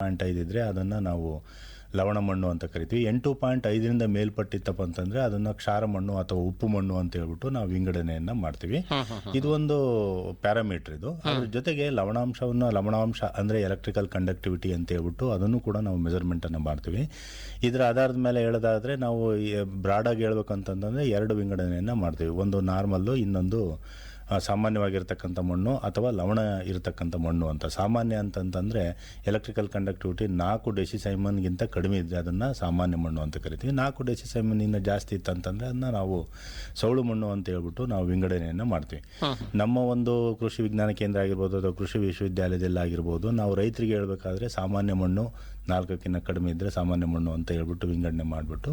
Point ಐದಿದ್ರೆ ಅದನ್ನು ನಾವು ಲವಣ ಮಣ್ಣು ಅಂತ ಕರಿತೀವಿ. ಎಂಟು ಪಾಯಿಂಟ್ ಐದರಿಂದ ಮೇಲ್ಪಟ್ಟಿತ್ತಪ್ಪ ಅಂತಂದ್ರೆ ಅದನ್ನ ಕ್ಷಾರ ಮಣ್ಣು ಅಥವಾ ಉಪ್ಪು ಮಣ್ಣು ಅಂತ ಹೇಳ್ಬಿಟ್ಟು ನಾವು ವಿಂಗಡಣೆಯನ್ನ ಮಾಡ್ತೀವಿ. ಇದು ಒಂದು ಪ್ಯಾರಾಮೀಟರ್ ಇದು. ಅದ್ರ ಜೊತೆಗೆ ಲವಣಾಂಶವನ್ನ ಲವಣಾಂಶ ಅಂದ್ರೆ ಎಲೆಕ್ಟ್ರಿಕಲ್ ಕಂಡಕ್ಟಿವಿಟಿ ಅಂತ ಹೇಳ್ಬಿಟ್ಟು ಅದನ್ನು ಕೂಡ ನಾವು ಮೆಜರ್ಮೆಂಟ್ ಅನ್ನ ಮಾಡ್ತೀವಿ. ಇದರ ಆಧಾರದ ಮೇಲೆ ಹೇಳೋದಾದ್ರೆ ನಾವು ಬ್ರಾಡ್ ಆಗಿ ಹೇಳ್ಬೇಕಂತಂದ್ರೆ ಎರಡು ವಿಂಗಡಣೆಯನ್ನ ಮಾಡ್ತೀವಿ. ಒಂದು ನಾರ್ಮಲ್ ಇನ್ನೊಂದು ಸಾಮಾನ್ಯವಾಗಿರ್ತಕ್ಕಂಥ ಮಣ್ಣು ಅಥವಾ ಲವಣ ಇರತಕ್ಕಂಥ ಮಣ್ಣು ಅಂತ. ಸಾಮಾನ್ಯ ಅಂತಂತಂದರೆ ಎಲೆಕ್ಟ್ರಿಕಲ್ ಕಂಡಕ್ಟಿವಿಟಿ ನಾಲ್ಕು ಡೆಸಿಸೈಮನ್ಗಿಂತ ಕಡಿಮೆ ಇದ್ದರೆ ಅದನ್ನು ಸಾಮಾನ್ಯ ಮಣ್ಣು ಅಂತ ಕರಿತೀವಿ. ನಾಲ್ಕು ಡೆಸಿಸೈಮನ್ನಿಂದ ಜಾಸ್ತಿ ಇತ್ತಂತಂದರೆ ಅದನ್ನ ನಾವು ಸೌಳು ಮಣ್ಣು ಅಂತ ಹೇಳ್ಬಿಟ್ಟು ನಾವು ವಿಂಗಡಣೆಯನ್ನು ಮಾಡ್ತೀವಿ. ನಮ್ಮ ಒಂದು ಕೃಷಿ ವಿಜ್ಞಾನ ಕೇಂದ್ರ ಆಗಿರ್ಬೋದು ಅಥವಾ ಕೃಷಿ ವಿಶ್ವವಿದ್ಯಾಲಯದಲ್ಲಾಗಿರ್ಬೋದು ನಾವು ರೈತರಿಗೆ ಹೇಳಬೇಕಾದ್ರೆ ಸಾಮಾನ್ಯ ಮಣ್ಣು ನಾಲ್ಕಕ್ಕಿಂತ ಕಡಿಮೆ ಇದ್ದರೆ ಸಾಮಾನ್ಯ ಮಣ್ಣು ಅಂತ ಹೇಳ್ಬಿಟ್ಟು ವಿಂಗಡಣೆ ಮಾಡಿಬಿಟ್ಟು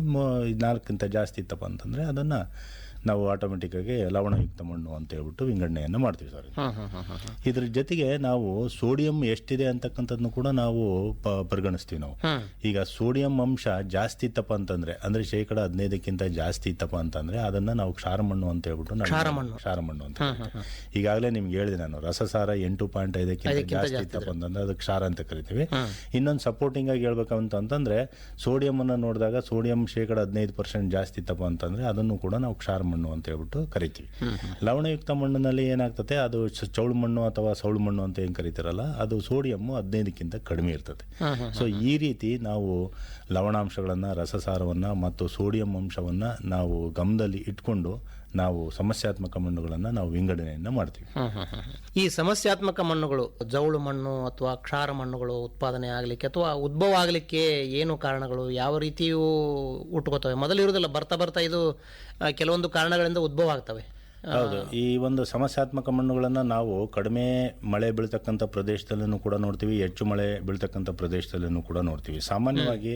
ನಾಲ್ಕಿಂತ ಜಾಸ್ತಿ ಇತ್ತಪ್ಪ ಅಂತಂದರೆ ಅದನ್ನು ನಾವು ಆಟೋಮೆಟಿಕ್ಕಾಗಿ ಲವಣಯುಕ್ತ ಮಣ್ಣು ಅಂತ ಹೇಳ್ಬಿಟ್ಟು ವಿಂಗಡಣೆಯನ್ನು ಮಾಡ್ತೀವಿ ಸರ್ ಇದ್ರ ಜೊತೆಗೆ ನಾವು ಸೋಡಿಯಂ ಎಷ್ಟಿದೆ ಅಂತಕ್ಕಂಥದ್ನು ಕೂಡ ನಾವು ಪರಿಗಣಿಸ್ತೀವಿ ನಾವು. ಈಗ ಸೋಡಿಯಂ ಅಂಶ ಜಾಸ್ತಿ ಇತ್ತಪ್ಪ ಅಂತಂದ್ರೆ ಅಂದ್ರೆ ಶೇಕಡ ಹದಿನೈದಕ್ಕಿಂತ ಜಾಸ್ತಿ ಇತ್ತಪ್ಪ ಅಂತಂದ್ರೆ ಅದನ್ನ ನಾವು ಕ್ಷಾರ ಮಣ್ಣು ಅಂತ ಹೇಳ್ಬಿಟ್ಟು ಕ್ಷಾರ ಮಣ್ಣು. ಅಂತ. ಈಗಾಗಲೇ ನಿಮ್ಗೆ ಹೇಳಿದೆ ನಾನು ರಸಸಾರ ಎಂಟು ಪಾಯಿಂಟ್ ಐದಕ್ಕಿಂತ ಜಾಸ್ತಿ ಇತ್ತಪ್ಪ ಅಂತಂದ್ರೆ ಅದಕ್ಕೆ ಕ್ಷಾರ ಅಂತ ಕರಿತೀವಿ. ಇನ್ನೊಂದು ಸಪೋರ್ಟಿಂಗ್ ಆಗಿ ಹೇಳ್ಬೇಕಂತ ಅಂತಂದ್ರೆ ಸೋಡಿಯಂ ಅನ್ನ ನೋಡಿದಾಗ ಸೋಡಿಯಂ ಶೇಕಡ ಹದಿನೈದು ಪರ್ಸೆಂಟ್ ಜಾಸ್ತಿ ಇತ್ತಪ್ಪ ಅಂತಂದ್ರೆ ಅದನ್ನು ಕೂಡ ನಾವು ಕ್ಷಾರ ಮಣ್ಣು ಅಂತ ಹೇಳ್ಬಿಟ್ಟು ಕರಿತೀವಿ. ಲವಣಯುಕ್ತ ಮಣ್ಣಿನಲ್ಲಿ ಏನಾಗ್ತದೆ ಅದು ಚೌಳು ಮಣ್ಣು ಅಥವಾ ಸೌಳು ಮಣ್ಣು ಅಂತ ಏನು ಕರಿತೀರಲ್ಲ ಅದು ಸೋಡಿಯಮ್ಮು ಹದಿನೈದಕ್ಕಿಂತ ಕಡಿಮೆ ಇರ್ತದೆ. ಸೊ ಈ ರೀತಿ ನಾವು ಲವಣಾಂಶಗಳನ್ನು ರಸಸಾರವನ್ನು ಮತ್ತು ಸೋಡಿಯಂ ಅಂಶವನ್ನ ನಾವು ಗಮನದಲ್ಲಿ ಇಟ್ಕೊಂಡು ನಾವು ಸಮಸ್ಯಾತ್ಮಕ ಮಣ್ಣುಗಳನ್ನು ನಾವು ವಿಂಗಡಣೆಯನ್ನ ಮಾಡ್ತೀವಿ. ಈ ಸಮಸ್ಯಾತ್ಮಕ ಮಣ್ಣುಗಳು ಜೌಳು ಮಣ್ಣು ಅಥವಾ ಕ್ಷಾರ ಮಣ್ಣುಗಳು ಉತ್ಪಾದನೆ ಆಗಲಿಕ್ಕೆ ಅಥವಾ ಉದ್ಭವ ಆಗಲಿಕ್ಕೆ ಏನು ಕಾರಣಗಳು, ಯಾವ ರೀತಿಯೂ ಹುಟ್ಟುಕೋತವೆ ಮೊದಲು ಇರುವುದಿಲ್ಲ ಬರ್ತಾ ಬರ್ತಾ ಇದು ಕೆಲವೊಂದು ಕಾರಣಗಳಿಂದ ಉದ್ಭವ ಆಗ್ತವೆ. ಹೌದು. ಈ ಒಂದು ಸಮಸ್ಯಾತ್ಮಕ ಮಣ್ಣುಗಳನ್ನು ನಾವು ಕಡಿಮೆ ಮಳೆ ಬೀಳ್ತಕ್ಕಂಥ ಪ್ರದೇಶದಲ್ಲೂ ಕೂಡ ನೋಡ್ತೀವಿ ಹೆಚ್ಚು ಮಳೆ ಬೀಳ್ತಕ್ಕಂಥ ಪ್ರದೇಶದಲ್ಲೂ ಕೂಡ ನೋಡ್ತೀವಿ. ಸಾಮಾನ್ಯವಾಗಿ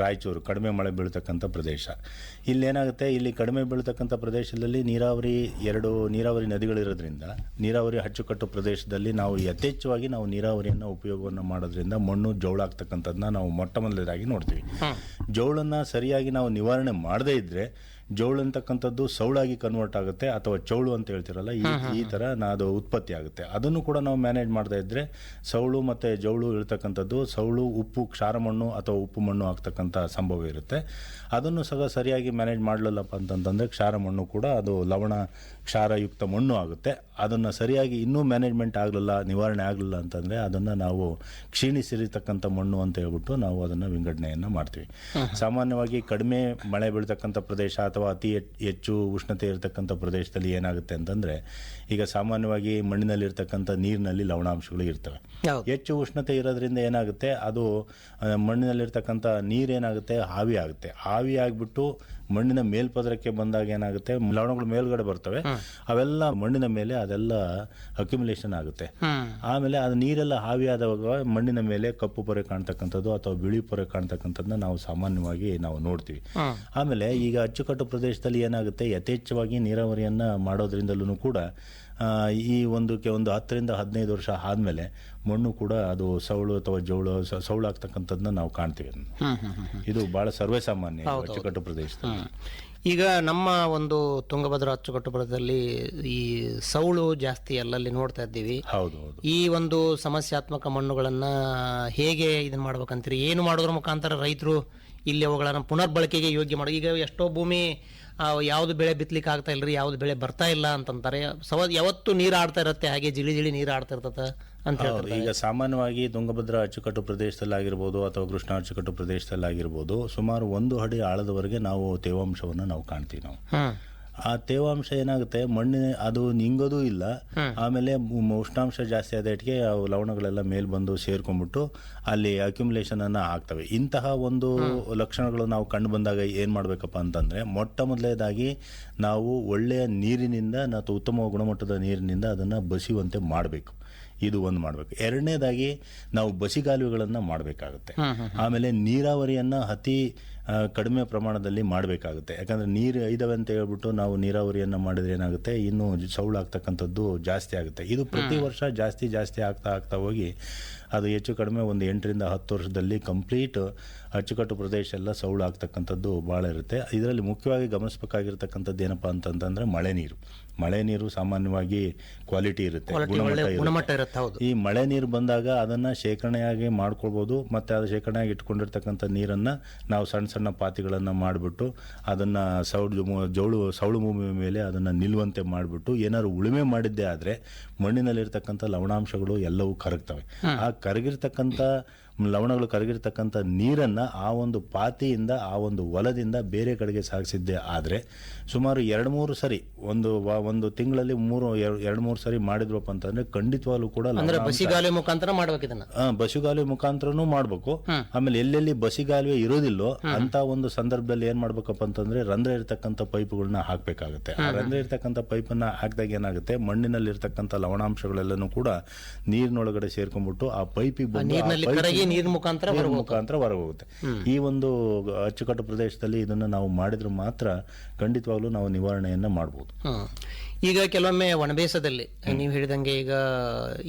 ರಾಯಚೂರು ಕಡಿಮೆ ಮಳೆ ಬೀಳ್ತಕ್ಕಂಥ ಪ್ರದೇಶ. ಇಲ್ಲೇನಾಗುತ್ತೆ ಇಲ್ಲಿ ಕಡಿಮೆ ಬೀಳ್ತಕ್ಕಂಥ ಪ್ರದೇಶದಲ್ಲಿ ನೀರಾವರಿ ಎರಡು ನೀರಾವರಿ ನದಿಗಳಿರೋದ್ರಿಂದ ನೀರಾವರಿ ಅಚ್ಚುಕಟ್ಟು ಪ್ರದೇಶದಲ್ಲಿ ನಾವು ಯಥೇಚ್ಛವಾಗಿ ನಾವು ನೀರಾವರಿಯನ್ನು ಉಪಯೋಗವನ್ನು ಮಾಡೋದ್ರಿಂದ ಮಣ್ಣು ಜೌಳಾಗ್ತಕ್ಕಂಥದ್ದನ್ನ ನಾವು ಮೊಟ್ಟ ಮೊದಲನೇದಾಗಿ ನೋಡ್ತೀವಿ ಜೋಳನ್ನು ಸರಿಯಾಗಿ ನಾವು ನಿವಾರಣೆ ಮಾಡದೇ ಇದ್ರೆ ಜೌಳು ಅಂತಕ್ಕಂಥದ್ದು ಸೌಳಾಗಿ ಕನ್ವರ್ಟ್ ಆಗುತ್ತೆ ಅಥವಾ ಚೌಳು ಅಂತ ಹೇಳ್ತಿರಲ್ಲ ಈ ಈ ಥರ ನಾ- ಅದು ಉತ್ಪತ್ತಿ ಆಗುತ್ತೆ. ಅದನ್ನು ಕೂಡ ನಾವು ಮ್ಯಾನೇಜ್ ಮಾಡ್ತಾ ಇದ್ದರೆ ಸೌಳು ಮತ್ತು ಜೌಳು ಇರ್ತಕ್ಕಂಥದ್ದು ಸೌಳು ಉಪ್ಪು ಕ್ಷಾರ ಮಣ್ಣು ಅಥವಾ ಉಪ್ಪು ಮಣ್ಣು ಆಗ್ತಕ್ಕಂಥ ಸಂಭವ ಇರುತ್ತೆ. ಅದನ್ನು ಸಹ ಸರಿಯಾಗಿ ಮ್ಯಾನೇಜ್ ಮಾಡಲಿಲ್ಲಪ್ಪ ಅಂತಂತಂದರೆ ಕ್ಷಾರ ಮಣ್ಣು ಕೂಡ ಅದು ಲವಣ ಕ್ಷಾರಯುಕ್ತ ಮಣ್ಣು ಆಗುತ್ತೆ. ಅದನ್ನು ಸರಿಯಾಗಿ ಇನ್ನೂ ಮ್ಯಾನೇಜ್ಮೆಂಟ್ ಆಗಲಿಲ್ಲ ನಿವಾರಣೆ ಆಗಲಿಲ್ಲ ಅಂತಂದರೆ ಅದನ್ನು ನಾವು ಕ್ಷೀಣಿಸಿರತಕ್ಕಂಥ ಮಣ್ಣು ಅಂತ ಹೇಳ್ಬಿಟ್ಟು ನಾವು ಅದನ್ನು ವಿಂಗಡಣೆಯನ್ನು ಮಾಡ್ತೀವಿ. ಸಾಮಾನ್ಯವಾಗಿ ಕಡಿಮೆ ಮಳೆ ಬೀಳ್ತಕ್ಕಂಥ ಪ್ರದೇಶ ಅಥವಾ ಅತಿ ಹೆಚ್- ಹೆಚ್ಚು ಉಷ್ಣತೆ ಇರತಕ್ಕಂಥ ಪ್ರದೇಶದಲ್ಲಿ ಏನಾಗುತ್ತೆ ಅಂತಂದರೆ ಈಗ ಸಾಮಾನ್ಯವಾಗಿ ಮಣ್ಣಿನಲ್ಲಿರ್ತಕ್ಕಂಥ ನೀರಿನಲ್ಲಿ ಲವಣಾಂಶಗಳು ಇರ್ತವೆ. ಹೆಚ್ಚು ಉಷ್ಣತೆ ಇರೋದ್ರಿಂದ ಏನಾಗುತ್ತೆ ಅದು ಮಣ್ಣಿನಲ್ಲಿರ್ತಕ್ಕಂಥ ನೀರೇನಾಗುತ್ತೆ ಆವಿ ಆಗುತ್ತೆ. ಆವಿ ಆಗಿಬಿಟ್ಟು ಮಣ್ಣಿನ ಮೇಲ್ಪದರಕ್ಕೆ ಬಂದಾಗ ಏನಾಗುತ್ತೆ? ಲವಣಗಳು ಮೇಲ್ಗಡೆ ಬರ್ತವೆ. ಅವೆಲ್ಲ ಮಣ್ಣಿನ ಮೇಲೆ ಅದೆಲ್ಲ ಅಕ್ಯುಮುಲೇಷನ್ ಆಗುತ್ತೆ. ಆಮೇಲೆ ಅದು ನೀರೆಲ್ಲ ಹಾವಿಯಾದವಾಗ ಮಣ್ಣಿನ ಮೇಲೆ ಕಪ್ಪು ಪೊರೆ ಕಾಣ್ತಕ್ಕಂಥದ್ದು ಅಥವಾ ಬಿಳಿ ಪೊರೆ ಕಾಣ್ತಕ್ಕಂಥದ್ದನ್ನ ನಾವು ಸಾಮಾನ್ಯವಾಗಿ ನಾವು ನೋಡ್ತೀವಿ. ಆಮೇಲೆ ಈಗ ಅಚ್ಚುಕಟ್ಟು ಪ್ರದೇಶದಲ್ಲಿ ಏನಾಗುತ್ತೆ? ಯಥೇಚ್ಛವಾಗಿ ನೀರಾವರಿಯನ್ನ ಮಾಡೋದ್ರಿಂದಲೂ ಕೂಡ ಈ ಒಂದು ಕೆ ಒಂದು ಹತ್ತರಿಂದ ಹದಿನೈದು ವರ್ಷ ಆದಮೇಲೆ ಮಣ್ಣು ಕೂಡ ಅದು ಸೌಳು ಅಥವಾ ಜೌಳು ಸೌಳು ಆಗ್ತಕ್ಕಂಥದ್ದನ್ನ ನಾವು ಕಾಣ್ತೀವಿ ಇದು ಬಹಳ ಸರ್ವೇ ಸಾಮಾನ್ಯ ಅಚ್ಚುಕಟ್ಟು ಪ್ರದೇಶದಲ್ಲಿ. ಈಗ ನಮ್ಮ ಒಂದು ತುಂಗಭದ್ರಾ ಅಚ್ಚುಕಟ್ಟು ಪ್ರದೇಶದಲ್ಲಿ ಈ ಸೌಳು ಜಾಸ್ತಿ ಅಲ್ಲಲ್ಲಿ ನೋಡ್ತಾ ಇದ್ದೀವಿ. ಹೌದು ಈ ಒಂದು ಸಮಸ್ಯಾತ್ಮಕ ಮಣ್ಣುಗಳನ್ನ ಹೇಗೆ ಇದನ್ನ ಮಾಡ್ಬೇಕಂತೀರಿ? ಏನು ಮಾಡೋದ್ರ ಮುಖಾಂತರ ರೈತರು ಇಲ್ಲಿ ಅವುಗಳನ್ನ ಪುನರ್ಬಳಕೆಗೆ ಯೋಗ್ಯ ಮಾಡಿ ಈಗ ಎಷ್ಟೋ ಭೂಮಿ ಯಾವುದು ಯಾವ್ದು ಬೆಳೆ ಬಿತ್ತಲಿಕ್ಕೆ ಆಗ್ತಾ ಇಲ್ರಿ ಯಾವ್ದು ಬೆಳೆ ಬರ್ತಾ ಇಲ್ಲ ಅಂತಂತಾರೆ. ಸವ ಯಾವತ್ತು ನೀರು ಆಡ್ತಾ ಇರತ್ತೆ ಹಾಗೆ ಜಿಳಿ ಜಿಳಿ ನೀರು ಆಡ್ತಾ ಇರ್ತದ. ಅಂತ. ಹೇಳ್ತಾರೆ ಈಗ ಸಾಮಾನ್ಯವಾಗಿ ತುಂಗಭದ್ರಾ ಅಚ್ಚುಕಟ್ಟು ಪ್ರದೇಶದಲ್ಲಿ ಆಗಿರ್ಬೋದು ಅಥವಾ ಕೃಷ್ಣ ಅಚ್ಚುಕಟ್ಟು ಪ್ರದೇಶದಲ್ಲಿ ಆಗಿರ್ಬೋದು ಸುಮಾರು ಒಂದು ಅಡಿ ಆಳದವರೆಗೆ ನಾವು ತೇವಾಂಶವನ್ನು ನಾವು ಕಾಣ್ತೀವಿ ನಾವು. ಆ ತೇವಾಂಶ ಏನಾಗುತ್ತೆ ಮಣ್ಣಿನ ಅದು ನಿಂಗೋದು ಇಲ್ಲ ಆಮೇಲೆ ಉಷ್ಣಾಂಶ ಜಾಸ್ತಿ ಆದ ಇಟ್ಟಿಗೆ ಅವು ಲವಣಗಳೆಲ್ಲ ಮೇಲ್ ಬಂದು ಸೇರ್ಕೊಂಡ್ಬಿಟ್ಟು ಅಲ್ಲಿ ಅಕ್ಯುಮುಲೇಷನ್ ಅನ್ನ ಆಗ್ತವೆ. ಇಂತಹ ಒಂದು ಲಕ್ಷಣಗಳು ನಾವು ಕಂಡು ಬಂದಾಗ ಏನ್ ಮಾಡ್ಬೇಕಪ್ಪ ಅಂತಂದ್ರೆ ಮೊಟ್ಟ ಮೊದಲನೇದಾಗಿ ನಾವು ಒಳ್ಳೆಯ ನೀರಿನಿಂದ ಅಥವಾ ಉತ್ತಮ ಗುಣಮಟ್ಟದ ನೀರಿನಿಂದ ಅದನ್ನ ಬಸಿಯುವಂತೆ ಮಾಡಬೇಕು. ಇದು ಒಂದು ಮಾಡಬೇಕು. ಎರಡನೇದಾಗಿ ನಾವು ಬಸಿಗಾಲುವೆಗಳನ್ನು ಮಾಡಬೇಕಾಗುತ್ತೆ. ಆಮೇಲೆ ನೀರಾವರಿಯನ್ನ ಅತಿ ಕಡಿಮೆ ಪ್ರಮಾಣದಲ್ಲಿ ಮಾಡಬೇಕಾಗುತ್ತೆ. ಯಾಕಂದರೆ ನೀರು ಇದಾವೆ ಅಂತ ಹೇಳ್ಬಿಟ್ಟು ನಾವು ನೀರಾವರಿಯನ್ನು ಮಾಡಿದ್ರೆ ಏನಾಗುತ್ತೆ? ಇನ್ನೂ ಸೌಳಾಗ್ತಕ್ಕಂಥದ್ದು ಜಾಸ್ತಿ ಆಗುತ್ತೆ. ಇದು ಪ್ರತಿ ವರ್ಷ ಜಾಸ್ತಿ ಜಾಸ್ತಿ ಆಗ್ತಾ ಆಗ್ತಾ ಹೋಗಿ ಅದು ಹೆಚ್ಚು ಕಡಿಮೆ ಒಂದು ಎಂಟರಿಂದ ಹತ್ತು ವರ್ಷದಲ್ಲಿ ಕಂಪ್ಲೀಟ್ ಅಚ್ಚುಕಟ್ಟು ಪ್ರದೇಶ ಎಲ್ಲ ಸೌಳು ಆಗ್ತಕ್ಕಂಥದ್ದು ಭಾಳ ಇರುತ್ತೆ. ಇದರಲ್ಲಿ ಮುಖ್ಯವಾಗಿ ಗಮನಿಸಬೇಕಾಗಿರ್ತಕ್ಕಂಥದ್ದು ಏನಪ್ಪ ಅಂತಂತಂದರೆ ಮಳೆ ನೀರು. ಮಳೆ ನೀರು ಸಾಮಾನ್ಯವಾಗಿ ಕ್ವಾಲಿಟಿ ಇರುತ್ತೆ ಗುಣಮಟ್ಟ ಇರುತ್ತೆ. ಹೌದು. ಈ ಮಳೆ ನೀರು ಬಂದಾಗ ಅದನ್ನು ಶೇಖರಣೆಯಾಗಿ ಮಾಡ್ಕೊಳ್ಬೋದು ಮತ್ತು ಅದು ಶೇಖರಣೆಯಾಗಿ ಇಟ್ಕೊಂಡಿರ್ತಕ್ಕಂಥ ನೀರನ್ನು ನಾವು ಸಣ್ಣ ಸಣ್ಣ ಪಾತಿಗಳನ್ನು ಮಾಡಿಬಿಟ್ಟು ಅದನ್ನು ಸೌಳು ಜೋಳು ಜೌಳು ಸೌಳು ಭೂಮಿ ಮೇಲೆ ಅದನ್ನು ನಿಲ್ಲುವಂತೆ ಮಾಡಿಬಿಟ್ಟು ಏನಾದ್ರು ಉಳುಮೆ ಮಾಡಿದ್ದೇ ಆದರೆ ಮಣ್ಣಿನಲ್ಲಿರ್ತಕ್ಕಂಥ ಲವಣಾಂಶಗಳು ಎಲ್ಲವೂ ಕರಗ್ತವೆ. ಆ ಕರಗಿರ್ತಕ್ಕಂಥ ಲವಣಗಳು ಕರಗಿರ್ತಕ್ಕಂಥ ನೀರನ್ನು ಆ ಒಂದು ಪಾತಿಯಿಂದ ಆ ಒಂದು ಹೊಲದಿಂದ ಬೇರೆ ಕಡೆಗೆ ಸಾಗಿಸಿದ್ದೆ. ಆದರೆ ಸುಮಾರು ಎರಡು ಮೂರು ಸರಿ ಒಂದು ಒಂದು ತಿಂಗಳಲ್ಲಿ ಮೂರು ಎರಡು ಮೂರು ಸರಿ ಮಾಡಿದ್ರಪ್ಪ ಅಂತಂದ್ರೆ ಖಂಡಿತವಾಗ್ಲೂ ಕೂಡ ಅಂದ್ರೆ ಬಸಿಗಾಲಿ ಮುಖಾಂತರ ಮಾಡ್ಬೇಕು ಆ, ಬಸಿಗಾಲುವೆ ಮುಖಾಂತರನೂ ಮಾಡಬೇಕು. ಆಮೇಲೆ ಎಲ್ಲೆಲ್ಲಿ ಬಸಿಗಾಲುವೆ ಇರೋದಿಲ್ಲೋ ಅಂತ ಒಂದು ಸಂದರ್ಭದಲ್ಲಿ ಏನ್ ಮಾಡ್ಬೇಕಪ್ಪ ಅಂತಂದ್ರೆ ರಂಧ್ರ ಇರ್ತಕ್ಕಂಥ ಪೈಪ್ಗಳನ್ನ ಹಾಕಬೇಕಾಗುತ್ತೆ. ಆ ರಂಧ್ರ ಇರ್ತಕ್ಕಂಥ ಪೈಪನ್ನ ಹಾಕಿದಾಗ ಏನಾಗುತ್ತೆ? ಮಣ್ಣಿನಲ್ಲಿ ಇರ್ತಕ್ಕಂಥ ಲವಣಾಂಶಗಳೆಲ್ಲನೂ ಕೂಡ ನೀರಿನೊಳಗಡೆ ಸೇರ್ಕೊಂಡ್ಬಿಟ್ಟು ಆ ಪೈಪಿಗೆ ಬಂದು ನೀರ್ ಮುಖಾಂತರ ಹೊರ ಮುಖಾಂತರ ಹೊರಗೆ ಹೋಗುತ್ತೆ ಈ ಒಂದು ಅಚ್ಚುಕಟ್ಟು ಪ್ರದೇಶದಲ್ಲಿ ಇದನ್ನು ನಾವು ಮಾಡಿದ್ರೆ ಮಾತ್ರ ಖಂಡಿತವಾಗ್ಲೂ ನಾವು ನಿವಾರಣೆಯನ್ನ ಮಾಡ್ಬೋದು. ಹ್ಮ್. ಈಗ ಕೆಲವೊಮ್ಮೆ ಒಣಬೇಸದಲ್ಲಿ ನೀವು ಹೇಳಿದಂಗೆ ಈಗ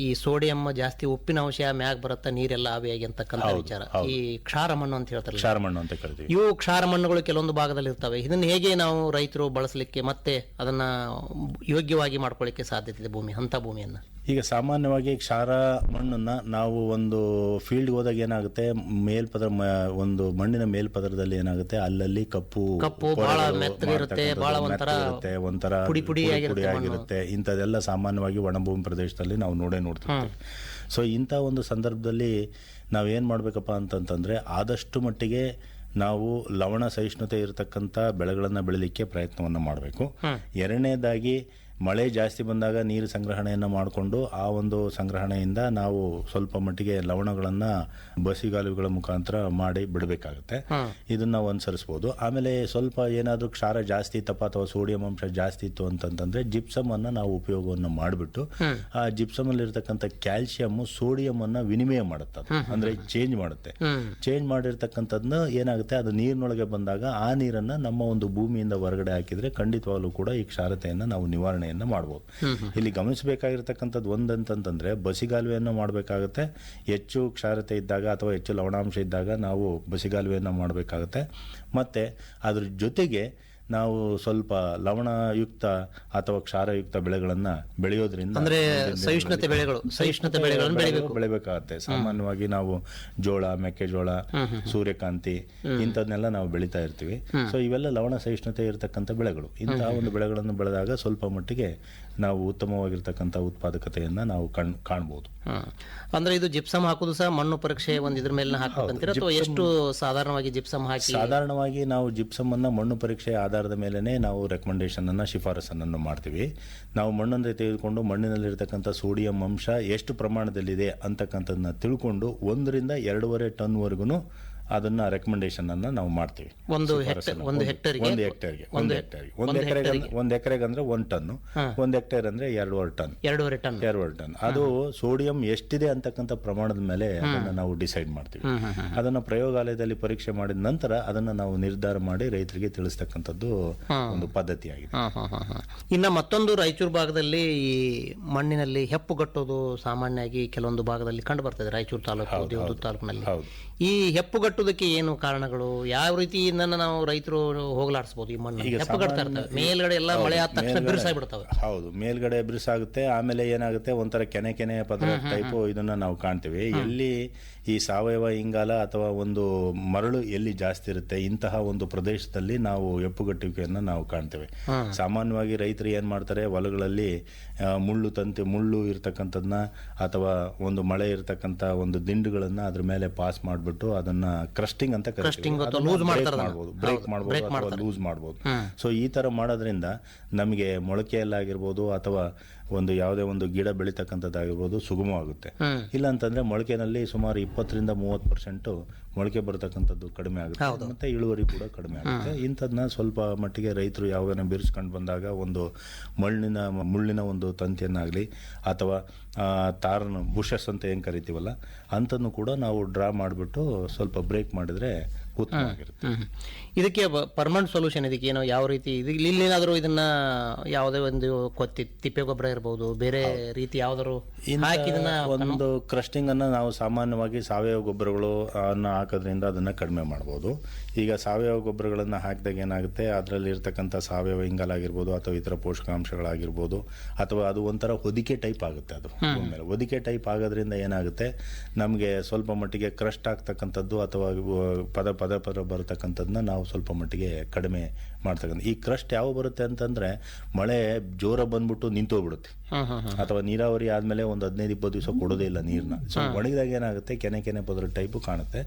ಈ ಸೋಡಿಯಂ ಜಾಸ್ತಿ ಉಪ್ಪಿನ ಅಂಶ ಮ್ಯಾಗ್ ಬರುತ್ತಾ ನೀರೆಲ್ಲ ಆವಿಯಾಗಿ ಅಂತಕ್ಕಂಥ ವಿಚಾರ. ಈ ಕ್ಷಾರ ಮಣ್ಣು ಅಂತ ಹೇಳ್ತಾರೆ ಕ್ಷಾರ ಮಣ್ಣು ಅಂತ ಕರಿತೀವಿ. ಇವು ಕ್ಷಾರ ಮಣ್ಣುಗಳು ಕೆಲವೊಂದು ಭಾಗದಲ್ಲಿ ಇರ್ತವೆ. ಇದನ್ನ ಹೇಗೆ ನಾವು ರೈತರು ಬಳಸಲಿಕ್ಕೆ ಮತ್ತೆ ಅದನ್ನ ಯೋಗ್ಯವಾಗಿ ಮಾಡ್ಕೊಳ್ಳಿಕ್ಕೆ ಸಾಧ್ಯತೆ ಇದೆ ಭೂಮಿ ಅಂತ ಭೂಮಿಯನ್ನ? ಈಗ ಸಾಮಾನ್ಯವಾಗಿ ಕ್ಷಾರ ಮಣ್ಣನ್ನ ನಾವು ಒಂದು ಫೀಲ್ಡ್ ಹೋದಾಗ ಏನಾಗುತ್ತೆ? ಮೇಲ್ಪದರ ಒಂದು ಮಣ್ಣಿನ ಮೇಲ್ಪದರದಲ್ಲಿ ಏನಾಗುತ್ತೆ? ಅಲ್ಲಲ್ಲಿ ಕಪ್ಪು ಕಪ್ಪು, ಬಹಳ ಮೆತ್ತಗಿರುತ್ತೆ, ಮಾಡ್ತಕ್ಕಂಥದ್ದು, ಬಹಳ ಒಂಥರ ಮೆತ್ತಗಿರುತ್ತೆ, ಒಂಥರ ಪುಡಿ ಪುಡಿ ಆಗಿರುತ್ತೆ. ಆಗಿರುತ್ತೆ ಇಂಥದ್ದೆಲ್ಲ ಸಾಮಾನ್ಯವಾಗಿ ಒಣಭೂಮಿ ಪ್ರದೇಶದಲ್ಲಿ ನಾವು ನೋಡೇ ನೋಡ್ತೀವಿ ಸೊ ಇಂಥ ಒಂದು ಸಂದರ್ಭದಲ್ಲಿ ನಾವೇನು ಮಾಡಬೇಕಪ್ಪ ಅಂತಂತಂದರೆ ಆದಷ್ಟು ಮಟ್ಟಿಗೆ ನಾವು ಲವಣ ಸಹಿಷ್ಣುತೆ ಇರತಕ್ಕಂಥ ಬೆಳೆಗಳನ್ನು ಬೆಳಿಲಿಕ್ಕೆ ಪ್ರಯತ್ನವನ್ನು ಮಾಡಬೇಕು. ಎರಡನೇದಾಗಿ ಮಳೆ ಜಾಸ್ತಿ ಬಂದಾಗ ನೀರು ಸಂಗ್ರಹಣೆಯನ್ನು ಮಾಡಿಕೊಂಡು ಆ ಒಂದು ಸಂಗ್ರಹಣೆಯಿಂದ ನಾವು ಸ್ವಲ್ಪ ಮಟ್ಟಿಗೆ ಲವಣಗಳನ್ನು ಬಸಿಗಾಲುಗಳ ಮುಖಾಂತರ ಮಾಡಿ ಬಿಡಬೇಕಾಗುತ್ತೆ. ಇದನ್ನ ನಾವು ಅನುಸರಿಸ್ಬೋದು ಆಮೇಲೆ ಸ್ವಲ್ಪ ಏನಾದರೂ ಕ್ಷಾರ ಜಾಸ್ತಿ ಇತ್ತಪ್ಪ ಅಥವಾ ಸೋಡಿಯಂ ಅಂಶ ಜಾಸ್ತಿ ಇತ್ತು ಅಂತಂತಂದ್ರೆ ಜಿಪ್ಸಮ್ ಅನ್ನ ನಾವು ಉಪಯೋಗವನ್ನು ಮಾಡಿಬಿಟ್ಟು ಆ ಜಿಪ್ಸಮ್ ಅಲ್ಲಿ ಇರತಕ್ಕಂಥ ಕ್ಯಾಲ್ಸಿಯಂ ಸೋಡಿಯಂ ಅನ್ನ ವಿನಿಮಯ ಮಾಡುತ್ತೆ ಅದು. ಅಂದ್ರೆ ಚೇಂಜ್ ಮಾಡುತ್ತೆ. ಚೇಂಜ್ ಮಾಡಿರ್ತಕ್ಕಂಥದ್ನ ಏನಾಗುತ್ತೆ? ಅದು ನೀರಿನೊಳಗೆ ಬಂದಾಗ ಆ ನೀರನ್ನ ನಮ್ಮ ಒಂದು ಭೂಮಿಯಿಂದ ಹೊರಗಡೆ ಹಾಕಿದ್ರೆ ಖಂಡಿತವಾಗ್ಲೂ ಕೂಡ ಈ ಕ್ಷಾರತೆಯನ್ನ ನಾವು ನಿವಾರಣೆಯನ್ನ ಮಾಡ್ಬೋದು. ಇಲ್ಲಿ ಗಮನಿಸಬೇಕಾಗಿರ್ತಕ್ಕಂಥದ್ದು ಒಂದಂತಂತಂದರೆ ಬಸಿಗಾಲುವೆಯನ್ನು ಮಾಡಬೇಕಾಗುತ್ತೆ. ಹೆಚ್ಚು ಕ್ಷಾರತೆ ಇದ್ದಾಗ ಅಥವಾ ಹೆಚ್ಚು ಲವಣಾಂಶ ಇದ್ದಾಗ ನಾವು ಬಸಿಗಾಲುವೆಯನ್ನು ಮಾಡಬೇಕಾಗುತ್ತೆ. ಮತ್ತು ಅದ್ರ ಜೊತೆಗೆ ನಾವು ಸ್ವಲ್ಪ ಲವಣಯುಕ್ತ ಅಥವಾ ಕ್ಷಾರಯುಕ್ತ ಬೆಳೆಗಳನ್ನ ಬೆಳೆಯೋದ್ರಿಂದ ಅಂದ್ರೆ ಸಹಿಷ್ಣುತೆ ಬೆಳೆಗಳು ಸಹಿಷ್ಣುತೆ ಬೆಳೆಗಳನ್ನು ಬೆಳೆಯಬೇಕು ಬೆಳಿಬೇಕಾಗತ್ತೆ. ಸಾಮಾನ್ಯವಾಗಿ ನಾವು ಜೋಳ ಮೆಕ್ಕೆಜೋಳ ಸೂರ್ಯಕಾಂತಿ ಇಂಥದ್ನೆಲ್ಲ ನಾವು ಬೆಳಿತಾ ಇರ್ತೀವಿ. ಸೊ ಇವೆಲ್ಲ ಲವಣ ಸಹಿಷ್ಣುತೆ ಇರತಕ್ಕಂಥ ಬೆಳೆಗಳು. ಇಂತಹ ಒಂದು ಬೆಳೆಗಳನ್ನು ಬೆಳೆದಾಗ ಸ್ವಲ್ಪ ಮಟ್ಟಿಗೆ ನಾವು ಉತ್ತಮವಾಗಿರ್ತಕ್ಕಂಥ ಉತ್ಪಾದಕತೆಯನ್ನು ನಾವು ಕಣ್ ಕಾಣ್ಬೋದು. ಅಂದ್ರೆ ಇದು ಜಿಪ್ಸಮ್ ಹಾಕೋದು ಸಹ ಮಣ್ಣು ಪರೀಕ್ಷೆ ಒಂದು ಇದ್ರ ಮೇಲೆ ಅಥವಾ ಎಷ್ಟು ಸಾಧಾರಣವಾಗಿ ಜಿಪ್ಸಮ್ ಹಾಕಿ ಸಾಧಾರಣವಾಗಿ ನಾವು ಜಿಪ್ಸಮ್ ಅನ್ನ ಮಣ್ಣು ಪರೀಕ್ಷೆ ಆಧಾರದ ಮೇಲೆನೆ ನಾವು ರೆಕಮೆಂಡೇಶನ್ ಅನ್ನ ಶಿಫಾರಸನ್ನು ಮಾಡ್ತೀವಿ. ನಾವು ಮಣ್ಣನ್ನು ತೆಗೆದುಕೊಂಡು ಮಣ್ಣಿನಲ್ಲಿರ್ತಕ್ಕಂಥ ಸೋಡಿಯಂ ಅಂಶ ಎಷ್ಟು ಪ್ರಮಾಣದಲ್ಲಿದೆ ಅಂತಕ್ಕಂಥದ್ದನ್ನ ತಿಳ್ಕೊಂಡು ಒಂದರಿಂದ ಎರಡೂವರೆ ಟನ್ವರೆಗೂ ಅದನ್ನ ರೆಕಮೆಂಡೇಶನ್ ಅನ್ನ ನಾವು ಮಾಡ್ತೀವಿ. ಒಂದು ಹೆಕ್ಟೇರ್ ಒಂದು ಹೆಕ್ಟೇರ್ಗೆ ಒಂದು ಹೆಕ್ಟೇರ್ಗೆ ಒಂದು ಹೆಕ್ಟೇರ್ಗೆ ಒಂದು ಎಕರೆಗೆ ಒಂದು ಎಕರೆಗೆ ಅಂದ್ರೆ ಒಂದು ಟನ್ ಒಂದು ಹೆಕ್ಟೇರ್ ಅಂದ್ರೆ ಎರಡೂವರೆ ಟನ್ ಎರಡೂವರೆ ಟನ್ ಎರಡೂವರೆ ಟನ್ ಅದು ಸೋಡಿಯಂ ಎಷ್ಟಿದೆ ಅಂತಕ್ಕಂಥ ಪ್ರಮಾಣದ ಮೇಲೆ ಅದನ್ನ ನಾವು ಡಿಸೈಡ್ ಮಾಡ್ತೀವಿ. ಅದನ್ನ ಪ್ರಯೋಗಾಲಯದಲ್ಲಿ ಪರೀಕ್ಷೆ ಮಾಡಿದ ನಂತರ ಅದನ್ನ ನಾವು ನಿರ್ಧಾರ ಮಾಡಿ ರೈತರಿಗೆ ತಿಳಿಸ್ತಕ್ಕಂಥದ್ದು ಒಂದು ಪದ್ಧತಿಯಾಗಿದೆ. ಇನ್ನ ಮತ್ತೊಂದು ರಾಯಚೂರು ಭಾಗದಲ್ಲಿ ಈ ಮಣ್ಣಿನಲ್ಲಿ ಹೆಪ್ಪುಗಟ್ಟೋದು ಸಾಮಾನ್ಯವಾಗಿ ಕೆಲವೊಂದು ಭಾಗದಲ್ಲಿ ಕಂಡು ಬರ್ತದೆ ರಾಯಚೂರು ತಾಲೂಕು ತಾಲೂಕಿನಲ್ಲಿ. ಈ ಹೆಪ್ಪುಗಟ್ಟುವುದಕ್ಕೆ ಏನು ಕಾರಣಗಳು? ಯಾವ ರೀತಿಯಿಂದ ನಾವು ರೈತರು ಹೋಗಲಾಡಿಸಬಹುದು ಈ ಮಣ್ಣು ಹೆಪ್ಪುಗಟ್ತಾ ಇರ್ತವೆ. ಮೇಲ್ಗಡೆ ಎಲ್ಲ ಮಳೆ ಆದ ತಕ್ಷಣ ಬಿರುಸಾಗ್ಬಿಡ್ತವೆ ಹೌದು ಮೇಲ್ಗಡೆ ಬಿರುಸಾಗುತ್ತೆ ಆಮೇಲೆ ಏನಾಗುತ್ತೆ? ಒಂಥರ ಕೆನೆ ಕೆನೆ ಪದರ ಟೈಪು ಇದನ್ನ ನಾವು ಕಾಣ್ತೀವಿ. ಎಲ್ಲಿ ಈ ಸಾವಯವ ಇಂಗಾಲ ಅಥವಾ ಒಂದು ಮರಳು ಎಲ್ಲಿ ಜಾಸ್ತಿ ಇರುತ್ತೆ? ಇಂತಹ ಒಂದು ಪ್ರದೇಶದಲ್ಲಿ ನಾವು ಎಪ್ಪುಗಟ್ಟುವಿಕೆಯನ್ನ ನಾವು ಕಾಣ್ತೇವೆ. ಸಾಮಾನ್ಯವಾಗಿ ರೈತರು ಏನ್ ಮಾಡ್ತಾರೆ? ಹೊಲಗಳಲ್ಲಿ ಆ, ಮುಳ್ಳು ತಂತಿ ಮುಳ್ಳು ಇರ್ತಕ್ಕಂಥದ್ನ ಅಥವಾ ಒಂದು ಮಳೆ ಇರ್ತಕ್ಕಂಥ ಒಂದು ದಿಂಡುಗಳನ್ನ ಅದ್ರ ಮೇಲೆ ಪಾಸ್ ಮಾಡಿಬಿಟ್ಟು ಅದನ್ನ ಕ್ರಸ್ಟಿಂಗ್ ಅಂತ ಕ್ರಸ್ಟಿಂಗ್. ಮಾಡ್ಬೋದು ಬ್ರೇಕ್ ಮಾಡ್ಬೋದು ಅಥವಾ ಲೂಸ್ ಮಾಡ್ಬೋದು. ಸೊ ಈ ತರ ಮಾಡೋದ್ರಿಂದ ನಮಗೆ ಮೊಳಕೆಯಲ್ಲಾಗಿರ್ಬೋದು ಅಥವಾ ಒಂದು ಯಾವುದೇ ಒಂದು ಗಿಡ ಬೆಳೀತಕ್ಕಂಥದ್ದಾಗಿರ್ಬೋದು ಸುಗಮವಾಗುತ್ತೆ. ಇಲ್ಲ ಅಂತಂದ್ರೆ ಮೊಳಕೆನಲ್ಲಿ ಸುಮಾರು ಇಪ್ಪತ್ತರಿಂದ ಮೂವತ್ತು ಪರ್ಸೆಂಟು ಮೊಳಕೆ ಬರತಕ್ಕಂಥದ್ದು ಕಡಿಮೆ ಆಗುತ್ತೆ. ಮತ್ತೆ ಇಳುವರಿ ಕೂಡ ಕಡಿಮೆ ಆಗುತ್ತೆ. ಇಂಥದ್ನ ಸ್ವಲ್ಪ ಮಟ್ಟಿಗೆ ರೈತರು ಯಾವಾಗ ಬಿರ್ಸ್ಕೊಂಡು ಬಂದಾಗ ಒಂದು ಮಣ್ಣಿನ ಮುಳ್ಳಿನ ಒಂದು ತಂತಿಯನ್ನಾಗಲಿ ಅಥವಾ ತಾರನ್ ತಾರನ ಬುಷಸ್ ಅಂತ ಏನು ಕರಿತೀವಲ್ಲ ಅಂಥನ್ನು ಕೂಡ ನಾವು ಡ್ರಾ ಮಾಡಿಬಿಟ್ಟು ಸ್ವಲ್ಪ ಬ್ರೇಕ್ ಮಾಡಿದ್ರೆ ಉತ್ತಮವಾಗಿರುತ್ತೆ. ಇದಕ್ಕೆ ಪರ್ಮನೆಂಟ್ ಸೊಲ್ಯೂಷನ್ ಇದಕ್ಕೆ ಏನೋ ಯಾವ ರೀತಿ ಇದು ಇಲ್ಲೇನಾದರೂ ಇದನ್ನ ಯಾವುದೇ ಒಂದು ಕೊತ್ತಿ ತಿಪ್ಪೆ ಗೊಬ್ಬರ ಇರ್ಬೋದು ಬೇರೆ ರೀತಿ ಯಾವ್ದಾದ್ರು ಹಾಕಿ ಇದನ್ನ ಒಂದು ಕ್ರಸ್ಟಿಂಗ್ ಅನ್ನ ನಾವು ಸಾಮಾನ್ಯವಾಗಿ ಸಾವಯವ ಗೊಬ್ಬರಗಳು ಅನ್ನ ಹಾಕೋದ್ರಿಂದ ಅದನ್ನ ಕಡಿಮೆ ಮಾಡ್ಬೋದು. ಈಗ ಸಾವಯವ ಗೊಬ್ಬರಗಳನ್ನ ಹಾಕಿದಾಗ ಏನಾಗುತ್ತೆ ಅದರಲ್ಲಿ ಇರ್ತಕ್ಕಂಥ ಸಾವಯವ ಇಂಗಾಲ ಆಗಿರ್ಬೋದು ಅಥವಾ ಇತರ ಪೋಷಕಾಂಶಗಳಾಗಿರ್ಬೋದು ಅಥವಾ ಅದು ಒಂಥರ ಹೊದಿಕೆ ಟೈಪ್ ಆಗುತ್ತೆ ಅದು ಮೇಲೆ. ಹೊದಿಕೆ ಟೈಪ್ ಆಗೋದ್ರಿಂದ ಏನಾಗುತ್ತೆ ನಮಗೆ ಸ್ವಲ್ಪ ಮಟ್ಟಿಗೆ ಕ್ರಸ್ಟ್ ಆಗ್ತಕ್ಕಂಥದ್ದು ಅಥವಾ ಪದ ಪದ ಪದ ಪದ ಬರತಕ್ಕಂಥದ್ದನ್ನ ನಾವು ಸ್ವಲ್ಪ ಮಟ್ಟಿಗೆ ಕಡಿಮೆ ಮಾಡ್ತಕ್ಕಂಥ. ಈ ಕ್ರಸ್ಟ್ ಯಾವ ಬರುತ್ತೆ ಅಂತಂದ್ರೆ ಮಳೆ ಜೋರ ಬಂದ್ಬಿಟ್ಟು ನಿಂತೋಗ್ಬಿಡುತ್ತೆ. ಅಥವಾ ನೀರಾವರಿ ಆದ್ಮೇಲೆ ಒಂದು ಹದಿನೈದು ಇಪ್ಪತ್ತು ದಿವಸ ಕೊಡೋದೇ ಇಲ್ಲ ನೀರನ್ನ ಸೊ ಒಣಗಿದಾಗ ಏನಾಗುತ್ತೆ? ಕೆನೆ ಕೆನೆ ಪದರ ಟೈಪು ಕಾಣುತ್ತೆ.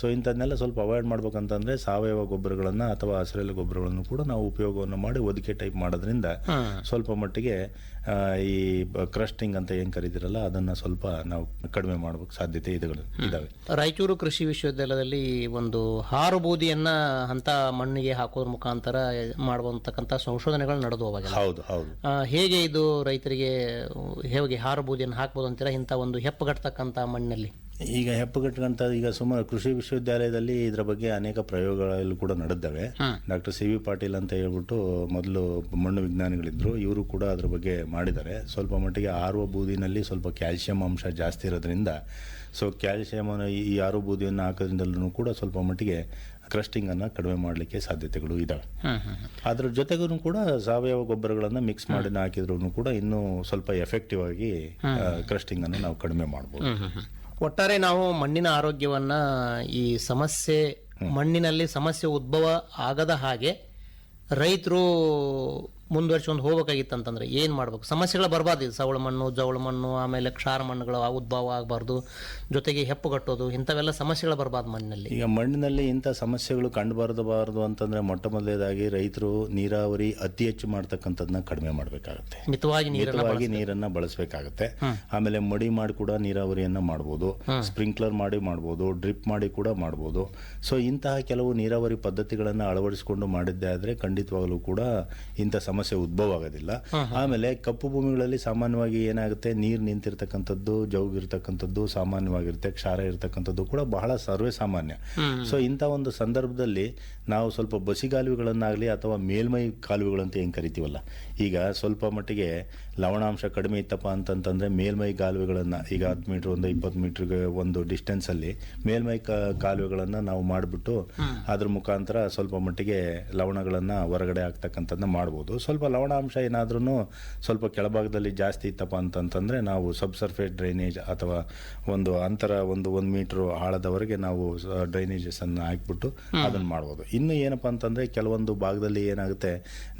ಸೊ ಇಂಥದ್ನೆಲ್ಲ ಸ್ವಲ್ಪ ಅವಾಯ್ಡ್ ಮಾಡ್ಬೇಕಂತಂದ್ರೆ ಸಾವಯವ ಗೊಬ್ಬರಗಳನ್ನ ಅಥವಾ ಹಸಿರೆಲೆ ಗೊಬ್ಬರಗಳನ್ನು ಕೂಡ ನಾವು ಉಪಯೋಗವನ್ನು ಮಾಡಿ ಒದಿಕೆ ಟೈಪ್ ಮಾಡೋದ್ರಿಂದ ಸ್ವಲ್ಪ ಮಟ್ಟಿಗೆ ಈ ಕ್ರಸ್ಟಿಂಗ್ ಅಂತ ಏನ್ ಕರೀತಿರಲ್ಲ ಅದನ್ನ ಸ್ವಲ್ಪ ನಾವು ಕಡಿಮೆ ಮಾಡ್ಬೇಕು ಸಾಧ್ಯತೆ ಇದುಗಳು ಇದಾವೆ. ರಾಯಚೂರು ಕೃಷಿ ವಿಶ್ವವಿದ್ಯಾಲಯದಲ್ಲಿ ಒಂದು ಹಾರು ಬೂದಿಯನ್ನ ಅಂತ ಮಣ್ಣಿಗೆ ಹಾಕೋದ್ರ ಮುಖಾಂತರ ಮಾಡುವಂತಕ್ಕಂಥ ಸಂಶೋಧನೆಗಳು ನಡೆದು ಅವಾಗ ಹೌದು ಹೌದು. ಹೇಗೆ ಇದು ರೈತರಿಗೆ ಹೇಗೆ ಹಾರು ಬೂದಿಯನ್ನು ಹಾಕ್ಬೋದು ಅಂತೀರಾ? ಇಂಥ ಒಂದು ಹೆಪ್ಪುಗಟ್ತಕ್ಕಂಥ ಮಣ್ಣಲ್ಲಿ. ಈಗ ಹೆಪ್ಪುಗಟ್ಟಂತ ಈಗ ಸುಮಾರು ಕೃಷಿ ವಿಶ್ವವಿದ್ಯಾಲಯದಲ್ಲಿ ಇದರ ಬಗ್ಗೆ ಅನೇಕ ಪ್ರಯೋಗಗಳಲ್ಲೂ ಕೂಡ ನಡೆದವೆ ಡಾಕ್ಟರ್ ಸಿ ವಿ ಪಾಟೀಲ್ ಅಂತ ಹೇಳ್ಬಿಟ್ಟು ಮೊದಲು ಮಣ್ಣು ವಿಜ್ಞಾನಿಗಳಿದ್ರು. ಇವರು ಕೂಡ ಅದ್ರ ಬಗ್ಗೆ ಮಾಡಿದ್ದಾರೆ. ಸ್ವಲ್ಪ ಮಟ್ಟಿಗೆ ಆರುವ ಬೂದಿನಲ್ಲಿ ಸ್ವಲ್ಪ ಕ್ಯಾಲ್ಸಿಯಂ ಅಂಶ ಜಾಸ್ತಿ ಇರೋದ್ರಿಂದ ಸೊ ಕ್ಯಾಲ್ಸಿಯಂ ಈ ಆರು ಬೂದಿಯನ್ನು ಹಾಕೋದ್ರಿಂದಲೂ ಕೂಡ ಸ್ವಲ್ಪ ಮಟ್ಟಿಗೆ ಕ್ರಸ್ಟಿಂಗ್ ಅನ್ನು ಕಡಿಮೆ ಮಾಡಲಿಕ್ಕೆ ಸಾಧ್ಯತೆಗಳು ಇದಾವೆ. ಅದರ ಜೊತೆಗೂ ಕೂಡ ಸಾವಯವ ಗೊಬ್ಬರಗಳನ್ನು ಮಿಕ್ಸ್ ಮಾಡಿ ಹಾಕಿದ್ರು ಕೂಡ ಇನ್ನೂ ಸ್ವಲ್ಪ ಎಫೆಕ್ಟಿವ್ ಆಗಿ ಕ್ರಸ್ಟಿಂಗ್ ಅನ್ನು ನಾವು ಕಡಿಮೆ ಮಾಡ್ಬೋದು. ಒಟ್ಟಾರೆ ನಾವು ಮಣ್ಣಿನ ಆರೋಗ್ಯವನ್ನ ಈ ಸಮಸ್ಯೆ ಮಣ್ಣಿನಲ್ಲಿ ಸಮಸ್ಯೆ ಉದ್ಭವ ಆಗದ ಹಾಗೆ ರೈತರು ಮುಂದುವರ್ಸ್ಕೊಂಡು ಹೋಗ್ಬೇಕಾಗಿತ್ತು ಅಂತಂದರೆ ಏನು ಮಾಡಬೇಕು? ಸಮಸ್ಯೆಗಳು ಬರಬಾರ್ದು ಇದು. ಸವಳ ಮಣ್ಣು ಜವಳ ಮಣ್ಣು ಆಮೇಲೆ ಕ್ಷಾರ ಮಣ್ಣುಗಳು ಆ ಉದ್ಭವ ಆಗಬಾರ್ದು. ಜೊತೆಗೆ ಹೆಪ್ಪುಗಟ್ಟೋದು ಇಂಥವೆಲ್ಲ ಸಮಸ್ಯೆಗಳು ಬರಬಾರ್ದು ಮಣ್ಣಿನಲ್ಲಿ. ಈಗ ಮಣ್ಣಿನಲ್ಲಿ ಇಂಥ ಸಮಸ್ಯೆಗಳು ಕಂಡುಬರಬಾರದು ಅಂತಂದರೆ ಮೊಟ್ಟ ಮೊದಲೇದಾಗಿ ರೈತರು ನೀರಾವರಿ ಅತಿ ಹೆಚ್ಚು ಮಾಡ್ತಕ್ಕಂಥದ್ದನ್ನ ಕಡಿಮೆ ಮಾಡಬೇಕಾಗುತ್ತೆ. ಮಿತವಾಗಿ ನೀರನ್ನ ಮಿತವಾಗಿ ನೀರನ್ನ ಬಳಸಬೇಕಾಗುತ್ತೆ. ಆಮೇಲೆ ಮಡಿ ಮಾಡಿ ಕೂಡ ನೀರಾವರಿಯನ್ನ ಮಾಡ್ಬೋದು. ಸ್ಪ್ರಿಂಕ್ಲರ್ ಮಾಡಿ ಮಾಡ್ಬೋದು. ಡ್ರಿಪ್ ಮಾಡಿ ಕೂಡ ಮಾಡ್ಬೋದು. ಸೊ ಇಂತಹ ಕೆಲವು ನೀರಾವರಿ ಪದ್ಧತಿಗಳನ್ನು ಅಳವಡಿಸಿಕೊಂಡು ಮಾಡಿದ್ದೇ ಆದರೆ ಖಂಡಿತವಾಗಲೂ ಕೂಡ ಇಂಥ ಸಮಸ್ಯೆ ಉದ್ಭವ ಆಗೋದಿಲ್ಲ ಆಮೇಲೆ ಕಪ್ಪು ಭೂಮಿಗಳಲ್ಲಿ ಸಾಮಾನ್ಯವಾಗಿ ಏನಾಗುತ್ತೆ? ನೀರು ನಿಂತಿರ್ತಕ್ಕಂಥದ್ದು ಜೌಗಿರ್ತಕ್ಕಂಥದ್ದು ಸಾಮಾನ್ಯವಾಗಿರುತ್ತೆ ಕ್ಷಾರ ಇರ್ತಕ್ಕಂಥದ್ದು ಕೂಡ ಬಹಳ ಸರ್ವೇ ಸಾಮಾನ್ಯ. ಸೊ ಇಂಥ ಒಂದು ಸಂದರ್ಭದಲ್ಲಿ ನಾವು ಸ್ವಲ್ಪ ಬಸಿಗಾಲುವೆಗಳನ್ನಾಗಲಿ ಅಥವಾ ಮೇಲ್ಮೈ ಕಾಲುವೆಗಳಂತ ಏನು ಕರಿತೀವಲ್ಲ? ಈಗ ಸ್ವಲ್ಪ ಮಟ್ಟಿಗೆ ಲವಣಾಂಶ ಕಡಿಮೆ ಇತ್ತಪ್ಪ ಅಂತಂತಂದ್ರೆ ಮೇಲ್ಮೈ ಕಾಲುವೆಗಳನ್ನು ಈಗ ಹತ್ತು ಮೀಟರ್ ಒಂದು ಇಪ್ಪತ್ತು ಮೀಟ್ರಿಗೆ ಒಂದು ಡಿಸ್ಟೆನ್ಸ್ ಅಲ್ಲಿ ಮೇಲ್ಮೈ ಕಾಲುವೆಗಳನ್ನು ಕಾಲುವೆಗಳನ್ನ ನಾವು ಮಾಡಿಬಿಟ್ಟು ಅದ್ರ ಮುಖಾಂತರ ಸ್ವಲ್ಪ ಮಟ್ಟಿಗೆ ಲವಣಗಳನ್ನು ಹೊರಗಡೆ ಆಗ್ತಕ್ಕಂಥದ್ದನ್ನ ಮಾಡ್ಬೋದು. ಸ್ವಲ್ಪ ಲವಣಾಂಶ ಏನಾದ್ರೂ ಸ್ವಲ್ಪ ಕೆಳಭಾಗದಲ್ಲಿ ಜಾಸ್ತಿ ಇತ್ತಪ್ಪ ಅಂತಂತಂದ್ರೆ ನಾವು ಸಬ್ ಸರ್ಫೇಸ್ ಡ್ರೈನೇಜ್ ಅಥವಾ ಒಂದು ಅಂತರ ಒಂದು ಒಂದು ಮೀಟರ್ ಆಳದವರೆಗೆ ನಾವು ಡ್ರೈನೇಜಸ್ ಅನ್ನು ಹಾಕ್ಬಿಟ್ಟು ಅದನ್ನ ಮಾಡ್ಬೋದು. ಇನ್ನು ಏನಪ್ಪಾ ಅಂತಂದ್ರೆ ಕೆಲವೊಂದು ಭಾಗದಲ್ಲಿ ಏನಾಗುತ್ತೆ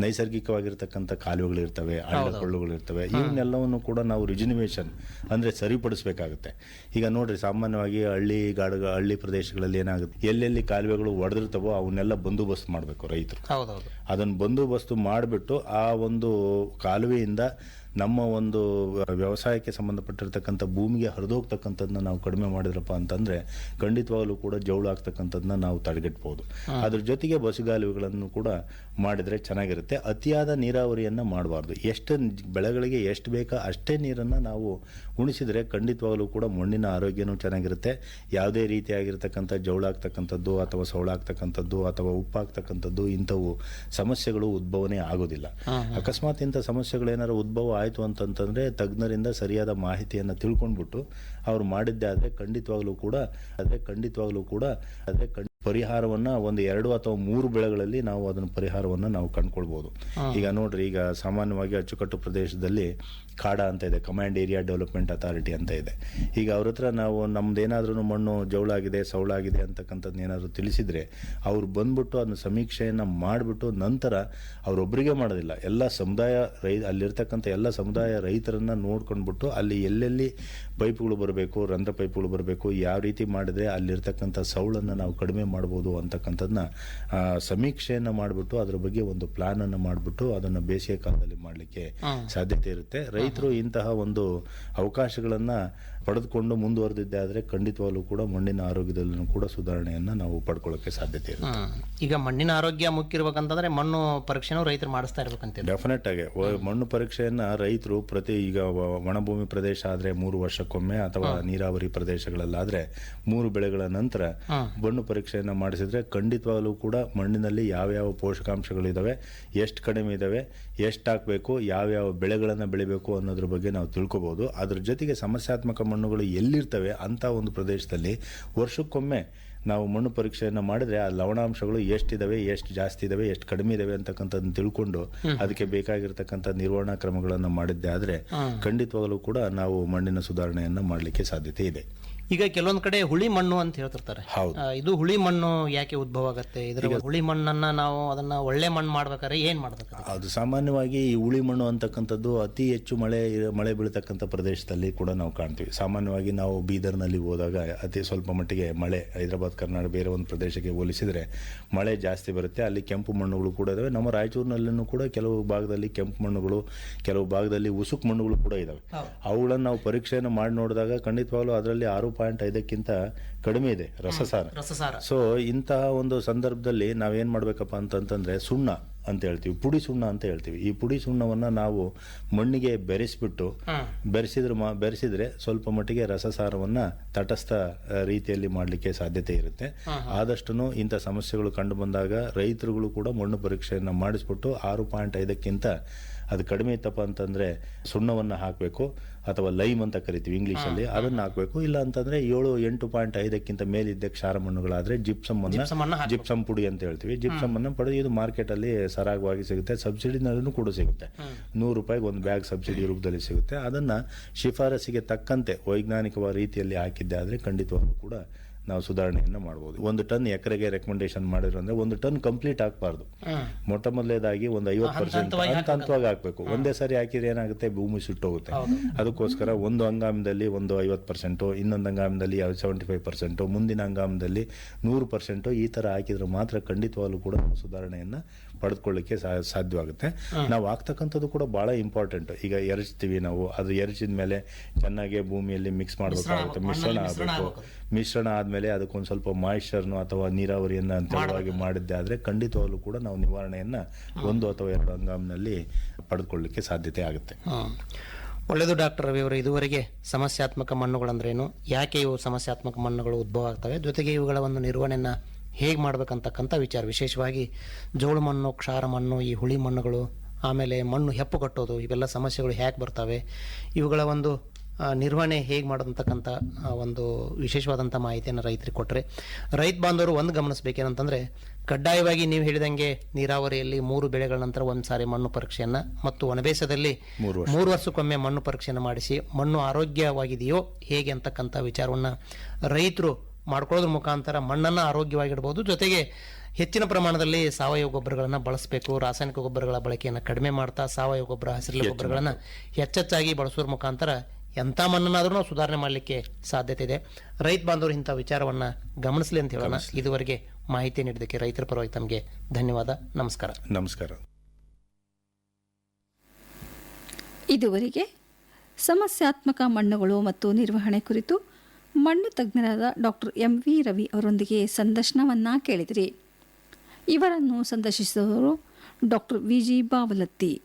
ನೈಸರ್ಗಿಕವಾಗಿರ್ತಕ್ಕಂಥ ಕಾಲುವೆಗಳು ಇರ್ತವೆ ಹಳ್ಳ ಕೊಳ್ಳುಗಳು ಇರ್ತವೆ ಇವನ್ನೆಲ್ಲವನ್ನು ಕೂಡ ನಾವು ರಿಜಿನಿವೇಶನ್ ಅಂದ್ರೆ ಸರಿಪಡಿಸಬೇಕಾಗುತ್ತೆ. ಈಗ ನೋಡ್ರಿ ಸಾಮಾನ್ಯವಾಗಿ ಹಳ್ಳಿ ಗಾಡು ಹಳ್ಳಿ ಪ್ರದೇಶಗಳಲ್ಲಿ ಏನಾಗುತ್ತೆ ಎಲ್ಲೆಲ್ಲಿ ಕಾಲುವೆಗಳು ಒಡೆದಿರ್ತವೋ ಅವನ್ನೆಲ್ಲ ಬಂದೋಬಸ್ತ್ ಮಾಡಬೇಕು ರೈತರು. ಅದನ್ನು ಬಂದೋಬಸ್ತು ಮಾಡಿಬಿಟ್ಟು ಆ ಒಂದು ಕಾಲುವೆಯಿಂದ ನಮ್ಮ ಒಂದು ವ್ಯವಸಾಯಕ್ಕೆ ಸಂಬಂಧಪಟ್ಟಿರ್ತಕ್ಕಂಥ ಭೂಮಿಗೆ ಹರಿದೋಗ್ತಕ್ಕಂಥದ್ದನ್ನ ನಾವು ಕಡಿಮೆ ಮಾಡಿದ್ರಪ್ಪ ಅಂತಂದ್ರೆ ಖಂಡಿತವಾಗಲೂ ಕೂಡ ಜೌಳು ಆಗ್ತಕ್ಕಂಥದ್ದನ್ನ ನಾವು ತಡೆಗಟ್ಟಬಹುದು ಅದ್ರ ಜೊತೆಗೆ ಬಸುಗಾಲುವೆಗಳನ್ನು ಕೂಡ ಮಾಡಿದ್ರೆ ಚೆನ್ನಾಗಿರುತ್ತೆ. ಅತಿಯಾದ ನೀರಾವರಿಯನ್ನ ಮಾಡಬಾರ್ದು. ಎಷ್ಟು ಬೆಳೆಗಳಿಗೆ ಎಷ್ಟು ಬೇಕೋ ಅಷ್ಟೇ ನೀರನ್ನ ನಾವು ಉಣಿಸಿದ್ರೆ ಖಂಡಿತವಾಗಲೂ ಕೂಡ ಮಣ್ಣಿನ ಆರೋಗ್ಯನೂ ಚೆನ್ನಾಗಿರುತ್ತೆ. ಯಾವುದೇ ರೀತಿಯಾಗಿರ್ತಕ್ಕಂಥ ಜೌಳಾಗ್ತಕ್ಕಂಥದ್ದು ಅಥವಾ ಸೌಳಾಗ್ತಕ್ಕಂಥದ್ದು ಅಥವಾ ಉಪ್ಪಾಗ್ತಕ್ಕಂಥದ್ದು ಇಂಥವು ಸಮಸ್ಯೆಗಳು ಉದ್ಭವನೇ ಆಗೋದಿಲ್ಲ. ಅಕಸ್ಮಾತ್ ಇಂಥ ಸಮಸ್ಯೆಗಳು ಏನಾದ್ರು ಉದ್ಭವ ಆಯಿತು ಅಂತಂತಂದರೆ ತಜ್ಞರಿಂದ ಸರಿಯಾದ ಮಾಹಿತಿಯನ್ನು ತಿಳ್ಕೊಂಡ್ಬಿಟ್ಟು ಅವ್ರು ಮಾಡಿದ್ದೆ ಆದರೆ ಖಂಡಿತವಾಗ್ಲೂ ಕೂಡ, ಅದೇ ಖಂಡಿತವಾಗ್ಲೂ ಕೂಡ, ಅದೇ ಪರಿಹಾರವನ್ನ ಒಂದು ಎರಡು ಅಥವಾ ಮೂರು ಬೆಳೆಗಳಲ್ಲಿ ನಾವು ಅದನ್ನ ಪರಿಹಾರವನ್ನ ನಾವು ಕಂಡುಕೊಳ್ಬೋದು. ಈಗ ನೋಡ್ರಿ ಈಗ ಸಾಮಾನ್ಯವಾಗಿ ಅಚ್ಚುಕಟ್ಟು ಪ್ರದೇಶದಲ್ಲಿ ಕಾಡ ಅಂತ ಇದೆ ಕಮಾಂಡ್ ಏರಿಯಾ ಡೆವಲಪ್ಮೆಂಟ್ ಅಥಾರಿಟಿ ಅಂತ ಇದೆ. ಈಗ ಅವ್ರ ಹತ್ರ ನಾವು ನಮ್ದೇನಾದ್ರೂ ಮಣ್ಣು ಜೌಳಾಗಿದೆ ಸೌಳಾಗಿದೆ ಅಂತಕ್ಕಂಥದ್ದು ಏನಾದರೂ ತಿಳಿಸಿದ್ರೆ ಅವ್ರು ಬಂದ್ಬಿಟ್ಟು ಅದನ್ನ ಸಮೀಕ್ಷೆಯನ್ನು ಮಾಡಿಬಿಟ್ಟು ನಂತರ ಅವರೊಬ್ಬರಿಗೆ ಮಾಡೋದಿಲ್ಲ. ಎಲ್ಲ ಸಮುದಾಯ ರೈ ಅಲ್ಲಿರ್ತಕ್ಕಂಥ ಎಲ್ಲ ಸಮುದಾಯ ರೈತರನ್ನ ನೋಡ್ಕೊಂಡ್ಬಿಟ್ಟು ಅಲ್ಲಿ ಎಲ್ಲೆಲ್ಲಿ ಪೈಪ್ಗಳು ಬರಬೇಕು ರಂಧ್ರ ಪೈಪ್ಗಳು ಬರಬೇಕು ಯಾವ ರೀತಿ ಮಾಡಿದ್ರೆ ಅಲ್ಲಿರ್ತಕ್ಕಂಥ ಸೌಳನ್ನು ನಾವು ಕಡಿಮೆ ಮಾಡ್ಬೋದು ಅಂತಕ್ಕಂಥದ್ದನ್ನ ಸಮೀಕ್ಷೆಯನ್ನು ಸಮೀಕ್ಷೆಯನ್ನ ಮಾಡಿಬಿಟ್ಟು ಅದ್ರ ಬಗ್ಗೆ ಒಂದು ಪ್ಲಾನ್ ಅನ್ನು ಮಾಡಿಬಿಟ್ಟು ಅದನ್ನು ಬೇಸಿಗೆ ಕಾಲದಲ್ಲಿ ಮಾಡಲಿಕ್ಕೆ ಸಾಧ್ಯತೆ ಇರುತ್ತೆ. ರೈತರು ಇಂತಹ ಒಂದು ಅವಕಾಶಗಳನ್ನ ಪಡೆದುಕೊಂಡು ಮುಂದುವರೆದಿದ್ದೆ ಆದರೆ ಖಂಡಿತವಾಗ್ಲೂ ಕೂಡ ಮಣ್ಣಿನ ಆರೋಗ್ಯದಲ್ಲೂ ಕೂಡ ಸುಧಾರಣೆಯನ್ನು ನಾವು ಪಡ್ಕೊಳ್ಳೋಕ್ಕೆ ಸಾಧ್ಯತೆ ಇದೆ ಈಗ ಮಣ್ಣಿನ ಆರೋಗ್ಯ ಮುಖ್ಯ ಇರ್ಬೇಕಂತಂದ್ರೆ ಮಣ್ಣು ಪರೀಕ್ಷೆನೂ ರೈತರು ಮಾಡಿಸ್ತಾ ಇರ್ಬೇಕಂತ ಡೆಫಿನೆಟ್ ಆಗಿ ಮಣ್ಣು ಪರೀಕ್ಷೆಯನ್ನು ರೈತರು ಪ್ರತಿ ಈಗ ಒಣಭೂಮಿ ಪ್ರದೇಶ ಆದ್ರೆ ಮೂರು ವರ್ಷಕ್ಕೊಮ್ಮೆ ಅಥವಾ ನೀರಾವರಿ ಪ್ರದೇಶಗಳಲ್ಲಾದ್ರೆ ಮೂರು ಬೆಳೆಗಳ ನಂತರ ಮಣ್ಣು ಪರೀಕ್ಷೆಯನ್ನು ಮಾಡಿಸಿದ್ರೆ ಖಂಡಿತವಾಗ್ಲೂ ಕೂಡ ಮಣ್ಣಿನಲ್ಲಿ ಯಾವ್ಯಾವ ಪೋಷಕಾಂಶಗಳಿದ್ದಾವೆ ಎಷ್ಟು ಕಡಿಮೆ ಇದಾವೆ ಎಷ್ಟು ಹಾಕಬೇಕು ಯಾವ್ಯಾವ ಬೆಳೆಗಳನ್ನು ಬೆಳಿಬೇಕು ಅನ್ನೋದ್ರ ಬಗ್ಗೆ ನಾವು ತಿಳ್ಕೊಬೋದು. ಅದ್ರ ಜೊತೆಗೆ ಸಮಸ್ಯಾತ್ಮಕ ಮಣ್ಣುಗಳು ಎಲ್ಲಿರ್ತವೆ ಅಂತ ಒಂದು ಪ್ರದೇಶದಲ್ಲಿ ವರ್ಷಕ್ಕೊಮ್ಮೆ ನಾವು ಮಣ್ಣು ಪರೀಕ್ಷೆಯನ್ನು ಮಾಡಿದ್ರೆ ಆ ಲವಣಾಂಶಗಳು ಎಷ್ಟಿದಾವೆ ಎಷ್ಟು ಜಾಸ್ತಿ ಇದಾವೆ ಎಷ್ಟು ಕಡಿಮೆ ಇದಾವೆ ಅಂತಕ್ಕಂಥದ್ದು ತಿಳ್ಕೊಂಡು ಅದಕ್ಕೆ ಬೇಕಾಗಿರ್ತಕ್ಕಂಥ ನಿರ್ವಹಣಾ ಕ್ರಮಗಳನ್ನು ಮಾಡಿದ್ದೆ ಆದರೆ ಖಂಡಿತವಾಗಲೂ ಕೂಡ ನಾವು ಮಣ್ಣಿನ ಸುಧಾರಣೆಯನ್ನು ಮಾಡಲಿಕ್ಕೆ ಸಾಧ್ಯತೆ ಇದೆ. ಈಗ ಕೆಲವೊಂದ್ ಕಡೆ ಹುಳಿ ಮಣ್ಣು ಅಂತ ಹೇಳ್ತಿರ್ತಾರೆ. ಆ, ಇದು ಹುಳಿ ಮಣ್ಣು ಯಾಕೆ ಉದ್ಭವ ಆಗುತ್ತೆ? ಇದ್ರ ಹುಳಿ ಮಣ್ಣನ್ನ ನಾವು ಅದನ್ನ ಒಳ್ಳೆ ಮಣ್ಣು ಮಾಡ್ಬೇಕಾದ್ರೆ ಏನ್ ಮಾಡ್ಬೇಕು ಅದು ಸಾಮಾನ್ಯವಾಗಿ ಈ ಹುಳಿ ಮಣ್ಣು ಅಂತಕ್ಕಂಥದ್ದು ಅತಿ ಹೆಚ್ಚು ಮಳೆ ಮಳೆ ಬೀಳ್ತಕ್ಕಂಥ ಪ್ರದೇಶದಲ್ಲಿ ಕೂಡ ನಾವು ಕಾಣ್ತೀವಿ. ಸಾಮಾನ್ಯವಾಗಿ ನಾವು ಬೀದರ್ನಲ್ಲಿ ಹೋದಾಗ ಅತಿ ಸ್ವಲ್ಪ ಮಟ್ಟಿಗೆ ಮಳೆ ಹೈದರಾಬಾದ್ ಕರ್ನಾಟಕ ಬೇರೆ ಒಂದು ಪ್ರದೇಶಕ್ಕೆ ಹೋಲಿಸಿದರೆ ಮಳೆ ಜಾಸ್ತಿ ಬರುತ್ತೆ. ಅಲ್ಲಿ ಕೆಂಪು ಮಣ್ಣುಗಳು ಕೂಡ ಇದಾವೆ. ನಮ್ಮ ರಾಯಚೂರಿನಲ್ಲೂ ಕೂಡ ಕೆಲವು ಭಾಗದಲ್ಲಿ ಕೆಂಪು ಮಣ್ಣುಗಳು ಕೆಲವು ಭಾಗದಲ್ಲಿ ಉಸುಕು ಮಣ್ಣುಗಳು ಕೂಡ ಇದಾವೆ. ಅವುಗಳನ್ನು ನಾವು ಪರೀಕ್ಷೆಯನ್ನು ಮಾಡಿ ನೋಡಿದಾಗ ಖಂಡಿತವಾಗ್ಲೂ ಅದರಲ್ಲಿ ಆರು ಪಾಯಿಂಟ್ ಐದಕ್ಕಿಂತ ಕಡಿಮೆ ಇದೆ ರಸಸಾರ. ರಸಸಾರ. ಸೊ ಇಂತಹ ಒಂದು ಸಂದರ್ಭದಲ್ಲಿ ನಾವೇನು ಮಾಡಬೇಕಪ್ಪ ಅಂತಂತಂದರೆ ಸುಣ್ಣ ಅಂತ ಹೇಳ್ತೀವಿ ಪುಡಿ ಸುಣ್ಣ ಅಂತ ಹೇಳ್ತೀವಿ. ಈ ಪುಡಿ ಸುಣ್ಣವನ್ನ ನಾವು ಮಣ್ಣಿಗೆ ಬೆರೆಸಿಬಿಟ್ಟು ಬೆರೆಸಿದ್ರೆ ಮಾ ಬೆರೆಸಿದ್ರೆ ಸ್ವಲ್ಪ ಮಟ್ಟಿಗೆ ರಸಸಾರವನ್ನ ತಟಸ್ಥ ರೀತಿಯಲ್ಲಿ ಮಾಡಲಿಕ್ಕೆ ಸಾಧ್ಯತೆ ಇರುತ್ತೆ. ಆದಷ್ಟು ಇಂಥ ಸಮಸ್ಯೆಗಳು ಕಂಡು ಬಂದಾಗ ರೈತರುಗಳು ಕೂಡ ಮಣ್ಣು ಪರೀಕ್ಷೆಯನ್ನು ಮಾಡಿಸ್ಬಿಟ್ಟು ಆರು ಪಾಯಿಂಟ್ ಐದಕ್ಕಿಂತ ಅದು ಕಡಿಮೆ ಇತ್ತಪ್ಪ ಅಂತಂದ್ರೆ ಸುಣ್ಣವನ್ನು ಹಾಕಬೇಕು ಅಥವಾ ಲೈಮ್ ಅಂತ ಕರಿತೀವಿ ಇಂಗ್ಲೀಷಲ್ಲಿ ಅದನ್ನ ಹಾಕಬೇಕು. ಇಲ್ಲ ಅಂತಂದ್ರೆ ಏಳು ಎಂಟು ಪಾಯಿಂಟ್ ಐದಕ್ಕಿಂತ ಮೇಲಿದ್ದ ಕ್ಷಾರ ಮಣ್ಣುಗಳಾದ್ರೆ ಜಿಪ್ಸಮ್ ಜಿಪ್ಸಮ್ ಅನ್ನ ಅನ್ನ ಜಿಪ್ಸಮ್ ಪುಡಿ ಅಂತ ಹೇಳ್ತೀವಿ. ಜಿಪ್ಸಮ್ ಅನ್ನ ಪಡೆದು ಇದು ಮಾರ್ಕೆಟ್ ಅಲ್ಲಿ ಸರಾಗವಾಗಿ ಸಿಗುತ್ತೆ. ಸಬ್ಸಿಡಿನಲ್ಲೂ ಕೂಡ ಸಿಗುತ್ತೆ. ನೂರು ರೂಪಾಯಿಗೆ ಒಂದು ಬ್ಯಾಗ್ ಸಬ್ಸಿಡಿ ರೂಪದಲ್ಲಿ ಸಿಗುತ್ತೆ. ಅದನ್ನ ಶಿಫಾರಸಿಗೆ ತಕ್ಕಂತೆ ವೈಜ್ಞಾನಿಕವಾದ ರೀತಿಯಲ್ಲಿ ಹಾಕಿದ್ದೆ ಆದ್ರೆ ಖಂಡಿತವಾಗೂ ಕೂಡ ನಾವು ಸುಧಾರಣೆಯನ್ನು ಮಾಡ್ಬೋದು. ಒಂದು ಟನ್ ಎಕರೆಗೆ ರೆಕಮೆಂಡೇಶನ್ ಮಾಡಿದ್ರು ಅಂದ್ರೆ ಒಂದು ಟನ್ ಕಂಪ್ಲೀಟ್ ಹಾಕಬಾರ್ದು ಮೊಟ್ಟ ಮೊದಲೇದಾಗಿ ಒಂದು ಐವತ್ತು ಪರ್ಸೆಂಟ್ ಹಂತ ಹಂತವಾಗಿ ಹಾಕಬೇಕು. ಒಂದೇ ಸಾರಿ ಹಾಕಿದ್ರೆ ಏನಾಗುತ್ತೆ? ಭೂಮಿ ಸುಟ್ಟೋಗುತ್ತೆ. ಅದಕ್ಕೋಸ್ಕರ ಒಂದು ಹಂಗಾಮದಲ್ಲಿ ಒಂದು ಐವತ್ತು ಪರ್ಸೆಂಟು ಇನ್ನೊಂದು ಹಂಗಾಮದಲ್ಲಿ ಸೆವೆಂಟಿ ಫೈವ್ ಪರ್ಸೆಂಟು ಮುಂದಿನ ಹಂಗಾಮದಲ್ಲಿ ನೂರು ಪರ್ಸೆಂಟು ಈ ಥರ ಹಾಕಿದ್ರೆ ಮಾತ್ರ ಖಂಡಿತವಾಗ್ಲೂ ಕೂಡ ನಾವು ಸುಧಾರಣೆಯನ್ನ ಪಡೆದುಕೊಳ್ಳಿಕ್ಕೆ ಸಾಧ್ಯವಾಗುತ್ತೆ. ನಾವು ಆಗ್ತಕ್ಕಂಥದ್ದು ಕೂಡ ಬಹಳ ಇಂಪಾರ್ಟೆಂಟ್ ಈಗ ಎರಚ್ತೀವಿ ನಾವು ಅದು ಎರಚಿದ ಮೇಲೆ ಚೆನ್ನಾಗಿ ಭೂಮಿಯಲ್ಲಿ ಮಿಕ್ಸ್ ಮಾಡಬೇಕಾಗುತ್ತೆ. ಮಿಶ್ರಣ ಆಗಬೇಕು. ಮಿಶ್ರಣ ಆದ್ಮೇಲೆ ಅದಕ್ಕೊಂದು ಸ್ವಲ್ಪ ಮಾಯಿಶ್ಚರ್ನು ಅಥವಾ ನೀರಾವರಿಯನ್ನ ಅಂತವಾಗಿ ಮಾಡಿದ್ದೆ ಆದ್ರೆ ಖಂಡಿತವಾಗಲೂ ಕೂಡ ನಾವು ನಿವಾರಣೆಯನ್ನ ಒಂದು ಅಥವಾ ಎರಡು ಹಂಗಾಮಿನಲ್ಲಿ ಪಡೆದುಕೊಳ್ಳಿಕ್ಕೆ ಸಾಧ್ಯತೆ ಆಗುತ್ತೆ. ಒಳ್ಳೆಯದು ಡಾಕ್ಟರ್ ರವಿ ಅವರು ಇದುವರೆಗೆ ಸಮಸ್ಯಾತ್ಮಕ ಮಣ್ಣುಗಳಂದ್ರೇನು? ಯಾಕೆ ಇವು ಸಮಸ್ಯಾತ್ಮಕ ಮಣ್ಣುಗಳು ಉದ್ಭವ ಆಗ್ತವೆ? ಜೊತೆಗೆ ಇವುಗಳ ಒಂದು ನಿರ್ವಹಣೆನ ಹೇಗೆ ಮಾಡಬೇಕಂತಕ್ಕಂಥ ವಿಚಾರ. ವಿಶೇಷವಾಗಿ ಜೋಳು ಮಣ್ಣು ಕ್ಷಾರ ಮಣ್ಣು ಈ ಹುಳಿ ಮಣ್ಣುಗಳು ಆಮೇಲೆ ಮಣ್ಣು ಹೆಪ್ಪು ಕಟ್ಟೋದು ಇವೆಲ್ಲ ಸಮಸ್ಯೆಗಳು ಹೇಗೆ ಬರ್ತವೆ. ಇವುಗಳ ಒಂದು ನಿರ್ವಹಣೆ ಹೇಗೆ ಮಾಡೋದಂತಕ್ಕಂಥ ಒಂದು ವಿಶೇಷವಾದಂಥ ಮಾಹಿತಿಯನ್ನು ರೈತರಿಗೆ ಕೊಟ್ಟರೆ ರೈತ ಬಾಂಧವರು ಒಂದು ಗಮನಿಸಬೇಕೇನಂತಂದರೆ ಕಡ್ಡಾಯವಾಗಿ ನೀವು ಹೇಳಿದಂಗೆ ನೀರಾವರಿಯಲ್ಲಿ ಮೂರು ಬೆಳೆಗಳ ನಂತರ ಒಂದು ಸಾರಿ ಮಣ್ಣು ಪರೀಕ್ಷೆಯನ್ನು ಮತ್ತು ಒಣಬೇಸದಲ್ಲಿ. ಮೂರು ವರ್ಷಕ್ಕೊಮ್ಮೆ ಮಣ್ಣು ಪರೀಕ್ಷೆಯನ್ನು ಮಾಡಿಸಿ ಮಣ್ಣು ಆರೋಗ್ಯವಾಗಿದೆಯೋ ಹೇಗೆ ಅಂತಕ್ಕಂಥ ವಿಚಾರವನ್ನು ರೈತರು ಮಾಡ್ಕೊಳ್ಳೋದ್ರ ಮುಖಾಂತರ ಮಣ್ಣನ್ನು ಆರೋಗ್ಯವಾಗಿಡ್ಬೋದು. ಜೊತೆಗೆ ಹೆಚ್ಚಿನ ಪ್ರಮಾಣದಲ್ಲಿ ಸಾವಯವ ಗೊಬ್ಬರಗಳನ್ನು ಬಳಸಬೇಕು. ರಾಸಾಯನಿಕ ಗೊಬ್ಬರಗಳ ಬಳಕೆಯನ್ನು ಕಡಿಮೆ ಮಾಡ್ತಾ ಸಾವಯವ ಗೊಬ್ಬರ ಹಸಿರು ಗೊಬ್ಬರಗಳನ್ನು ಹೆಚ್ಚೆಚ್ಚಾಗಿ ಬಳಸೋದ್ರ ಮುಖಾಂತರ ಎಂಥ ಮಣ್ಣನ್ನಾದರೂ ನಾವು ಸುಧಾರಣೆ ಮಾಡಲಿಕ್ಕೆ ಸಾಧ್ಯತೆ ಇದೆ. ರೈತ ಬಾಂಧವರು ಇಂಥ ವಿಚಾರವನ್ನು ಗಮನಿಸಲಿ ಅಂತ ಹೇಳೋಣ. ಇದುವರೆಗೆ ಮಾಹಿತಿ ನೀಡಿದ್ದಕ್ಕೆ ರೈತರ ಪರವಾಗಿ ತಮಗೆ ಧನ್ಯವಾದ. ನಮಸ್ಕಾರ. ನಮಸ್ಕಾರ. ಇದುವರೆಗೆ ಸಮಸ್ಯಾತ್ಮಕ ಮಣ್ಣುಗಳು ಮತ್ತು ನಿರ್ವಹಣೆ ಕುರಿತು ಮಣ್ಣು ತಜ್ಞರಾದ ಡಾಕ್ಟರ್ ಎಂ ವಿ ರವಿ ಅವರೊಂದಿಗೆ ಸಂದರ್ಶನವನ್ನು ಕೇಳಿದಿರಿ. ಇವರನ್ನು ಸಂದರ್ಶಿಸಿದವರು ಡಾಕ್ಟರ್ ವಿ ಜಿ ಬಾವಲತ್ತಿ.